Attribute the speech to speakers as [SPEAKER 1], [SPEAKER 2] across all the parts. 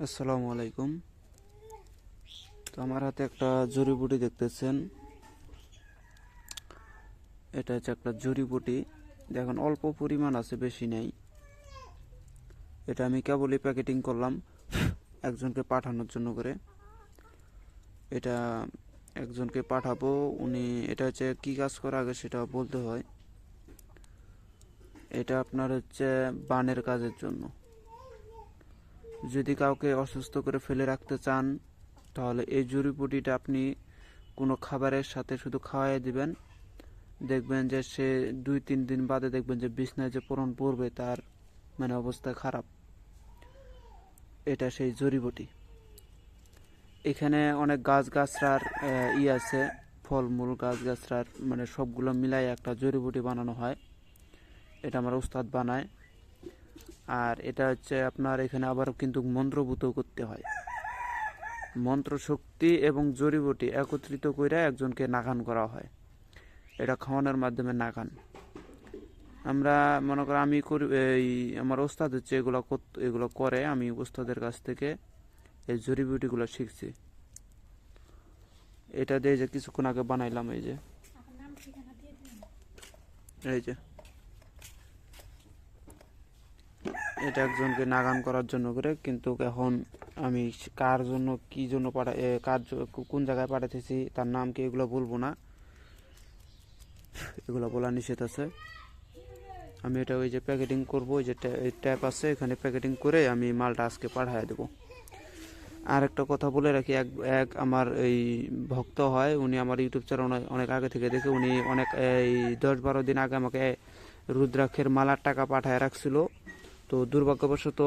[SPEAKER 1] আসসালামু আলাইকুম। তো আমার হাতে একটা জড়িবুটি দেখতেছেন। এটা হচ্ছে একটা জড়িবুটি দেখুন, অল্প পরিমাণ আছে, বেশি নেই। এটা আমি কেবলই প্যাকেটিং করলাম একজনকে পাঠানোর জন্য করে। এটা একজনকে পাঠাবো, উনি, এটা হচ্ছে কী কাজ করা আগে সেটা বলতে হয়। এটা আপনার হচ্ছে বানের কাজের জন্য। যদি কাউকে অসুস্থ করে ফেলে রাখতে চান, তাহলে এই জড়িবুটিটা আপনি কোনো খাবারের সাথে শুধু খাওয়াই দিবেন। দেখবেন যে সে দুই তিন দিন বাদে দেখবেন যে বিছনায় যে পূরণ পড়বে, তার মানে অবস্থা খারাপ। এটা সেই জড়িবুটি এখানে অনেক গাছ গাছরার ই আছে, ফলমূল গাছ গাছরার মানে সবগুলো মিলাই একটা জড়িবুটি বানানো হয়। এটা আমার উস্তাদ বানায়। আর এটা হচ্ছে আপনার এখানে আবার কিন্তু মন্ত্রভূত করতে হয়। মন্ত্র শক্তি এবং জড়িবুটি একত্রিত করে একজনকে নাগান করা হয়। এটা খাওয়ানোর মাধ্যমে নাগান। আমরা মনে করো আমি করি এই আমার ওস্তাদ হচ্ছে এগুলো এগুলো করে আমি ওস্তাদের কাছ থেকে এই জড়িবুটিগুলো শিখছি। এটা দিয়ে যে কিছুক্ষণ আগে বানাইলাম এই যে। এই যে। এটা একজনকে নাগান করার জন্য করে, কিন্তু এখন আমি কার জন্য, কি জন্য পাঠা কার কোন জায়গায় পাঠাতেছি তার নাম কি এগুলো বলব না। এগুলো বলা নিষেধ আছে। আমি এটা ওই যে প্যাকেটিং করব, ওই যে ট্যাপ আছে, এখানে প্যাকেটিং করে আমি মালটা আজকে পাঠিয়ে দেবো। আর একটা কথা বলে রাখি, এক এক আমার এই ভক্ত হয়, উনি আমার ইউটিউব চ্যানেল অনেক- অনেক আগে থেকে দেখে, উনি অনেক, এই দশ বারো দিন আগে আমাকে রুদ্রাক্ষের মালার টাকা পাঠায় রাখছিল। তো দুর্ভাগ্যবশত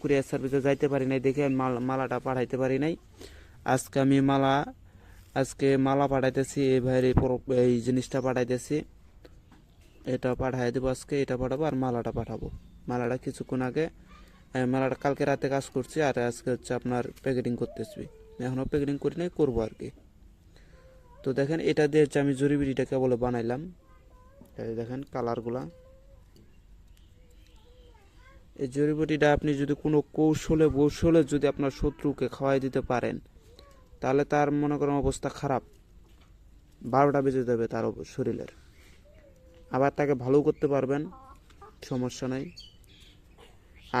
[SPEAKER 1] কুরিয়ার সার্ভিসে যাইতে পারি নাই দেখে আমি মাল, মালাটা পাঠাইতে পারি নাই। আজকে আমি মালা, আজকে মালা পাঠাইতেছি, এই ভাইয়ের এই এই জিনিসটা পাঠাইতেছি। এটা পাঠাই দেবো আজকে, এটা পাঠাবো আর মালাটা পাঠাবো। মালাটা কিছুক্ষণ আগে মালাটা কালকে রাতে কাজ করছি আর আজকে হচ্ছে আপনার প্যাকেটিং করতেছি। এখনও প্যাকেটিং করি নাই, করব আর কি। তো দেখেন, এটা দিয়ে হচ্ছে আমি জরিবিটিটা কেবল বানাইলাম। দেখেন কালারগুলা এই জড়িবুটিটা আপনি যদি কোনো কৌশলে কৌশলে যদি আপনার শত্রুকে খাওয়াই দিতে পারেন, তাহলে তার মনে করেন অবস্থা খারাপ। বারোটা বেজে যাবে তার শরীরের। আবার তাকে ভালো করতে পারবেন, সমস্যা নাই।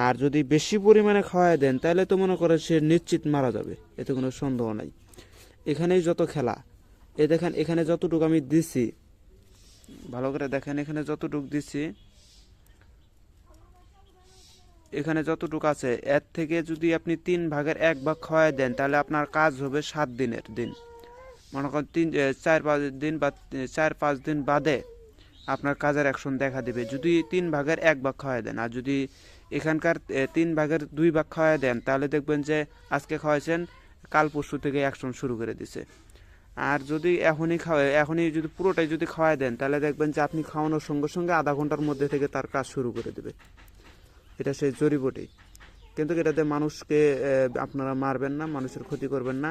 [SPEAKER 1] আর যদি বেশি পরিমাণে খাওয়াই দেন, তাহলে তো মনে করেন সে নিশ্চিত মারা যাবে, এতে কোনো সন্দেহ নাই। এখানেই যত খেলা, এ দেখেন এখানে যতটুকু আমি দিছি, ভালো করে দেখেন, এখানে যতটুকু দিছি এখানে যতটুকু আছে, এর থেকে যদি আপনি তিন ভাগের এক ভাগ খাওয়াই দেন, তাহলে আপনার কাজ হবে সাত দিনের দিন। মনে করেন তিন চার পাঁচ দিন বা চার পাঁচ দিন বাদে আপনার কাজের অ্যাকশন দেখা দেবে। যদি তিন ভাগের এক ভাগ খাওয়াই দেন, আর যদি এখানকার তিন ভাগের দুই ভাগ খাওয়াই দেন, তাহলে দেখবেন যে আজকে খাওয়াইছেন কাল পরশু থেকে অ্যাকশন শুরু করে দিছে। আর যদি এখনই খাওয়াই এখনই যদি পুরোটাই যদি খাওয়াই দেন, তাহলে দেখবেন যে আপনি খাওয়ানোর সঙ্গে সঙ্গে আধা ঘণ্টার মধ্যে থেকে তার কাজ শুরু করে দেবে। এটা সেই জড়িবটি কিন্তু এটাতে মানুষকে আপনারা মারবেন না, মানুষের ক্ষতি করবেন না।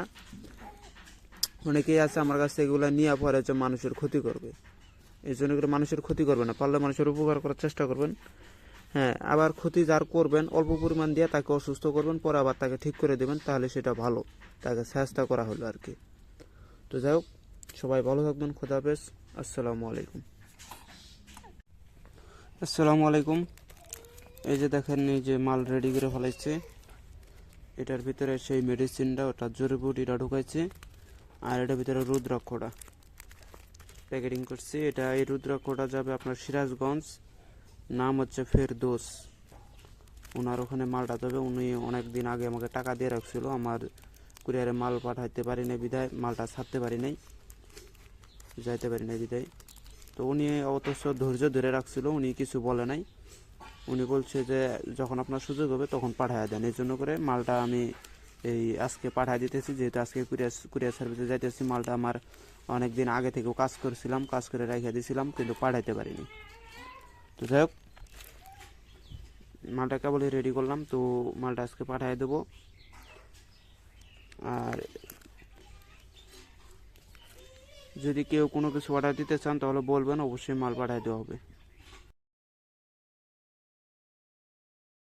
[SPEAKER 1] অনেকেই আছে আমার কাছে এগুলো নিয়ে পরে যে মানুষের ক্ষতি করবে। এই জন্য করে মানুষের ক্ষতি করবে না, পারলে মানুষের উপকার করার চেষ্টা করবেন। হ্যাঁ আবার ক্ষতি যার করবেন, অল্প পরিমাণ দিয়ে তাকে অসুস্থ করবেন, পরে আবার তাকে ঠিক করে দেবেন, তাহলে সেটা ভালো। তাকে চেষ্টা করা হলো আর কি। তো যাই হোক, সবাই ভালো থাকবেন, খোদা হাফেজ। আসসালামু আলাইকুম। আসসালামু আলাইকুম। এই যে দেখেন, এই যে মাল রেডি করে ফেলাইছে। এটার ভিতরে সেই মেডিসিনটা ওটা জড়িবুটিটা ঢুকাইছে। আর এটার ভিতরে রুদ্রাক্ষটা। প্যাকেটিং করছি। এটা এই রুদ্রাক্ষটা যাবে আপনার সিরাজগঞ্জ। নাম হচ্ছে ফেরদোস। ওনার ওখানে মালটা যাবে। উনি অনেক দিন আগে আমাকে টাকা দিয়ে রাখছিল। আমার কুরিয়ারে মাল পাঠাইতে পারি নাই বিদায় মালটা ছাড়তে পারি নাই। যাইতে পারি নাই বিদায় তো উনি অথচ ধৈর্য ধরে রাখছিল। উনি কিছু বলে নাই। উনি বলছে যে যখন আপনার সুযোগ হবে তখন পাঠায় দেন। এই জন্য করে মালটা আমি এই আজকে পাঠায় দিতেছি, যেহেতু আজকে কুরিয়ার কুরিয়ার সার্ভিসে যাইতেছি, মালটা আমার অনেক দিন আগে থেকেও কাজ করছিলাম, কাজ করে রেখে দিয়েছিলাম কিন্তু পাঠাইতে পারিনি। তো যাই হোক, মালটা কেবলই রেডি করলাম, তো মালটা আজকে পাঠিয়ে দেবো। আর যদি কেউ কোনো কিছু অর্ডার দিতে চান, তাহলে বলবেন, অবশ্যই মাল পাঠিয়ে দেওয়া হবে।